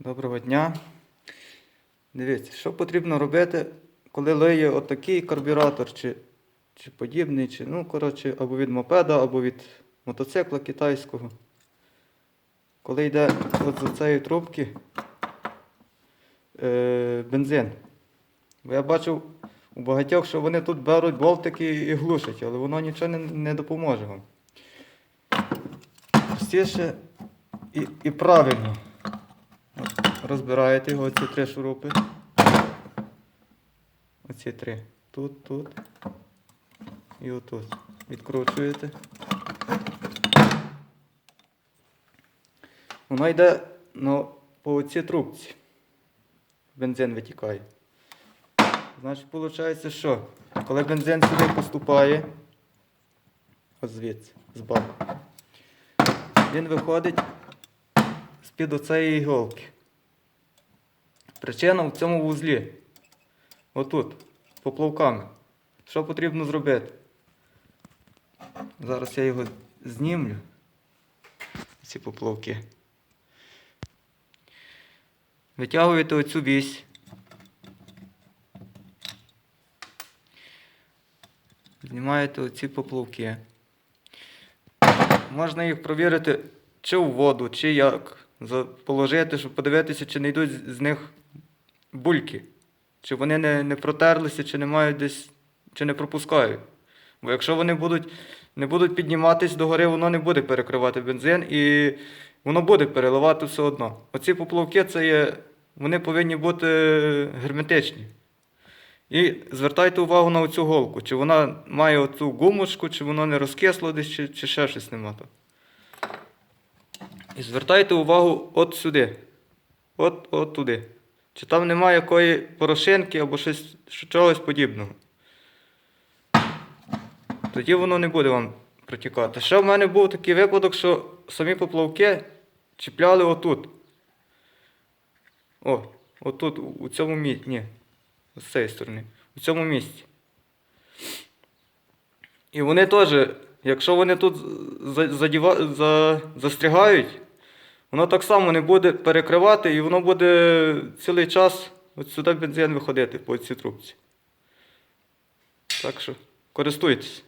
Доброго дня. Дивіться, що потрібно робити, коли лиє отакий карбюратор, чи, чи подібний, чи, ну, коротше, або від мопеда, або від мотоцикла китайського. Коли йде от з цієї трубки е, бензин. Бо я бачив у багатьох, що вони тут беруть болтики і глушать, але воно нічого не, не допоможе вам. Простіше і, і правильно. Розбираєте його ці три шурупи. Оці три. Тут, тут. І отут. Відкручуєте. Воно йде ну, по цій трубці. Бензин витікає. Значить, виходить, що? Коли бензин сюди поступає, ось звідси, з баку, він виходить з-під оцеї іголки. Причина в цьому вузлі. Отут, поплавками. Що потрібно зробити? Зараз я його знімлю. Ці поплавки. Витягуєте оцю вісь. Знімаєте оці поплавки. Можна їх провірити чи в воду, чи як. Положити, щоб подивитися, чи не йдуть з- них бульки. Чи вони не, не протерлися, чи не мають десь, чи не пропускають. Бо якщо вони будуть, не будуть підніматись догори, воно не буде перекривати бензин і воно буде переливати все одно. Оці поплавки це є, вони повинні бути герметичні. І звертайте увагу на оцю голку, чи вона має оцю гумочку, чи воно не розкисло десь, чи, чи ще щось нема там. І звертайте увагу от сюди. От, от туди. Чи там немає якої порошинки або щось, чогось подібного. Тоді воно не буде вам протікати. Ще в мене був такий випадок, що самі поплавки чіпляли отут. О, отут, у- цьому місці. Ні, з цієї сторони. У цьому місці. І вони теж, якщо вони тут задіва, за, застрягають, воно так само не буде перекривати, і воно буде цілий час от сюди бензин виходити по цій трубці. Так що користуйтесь.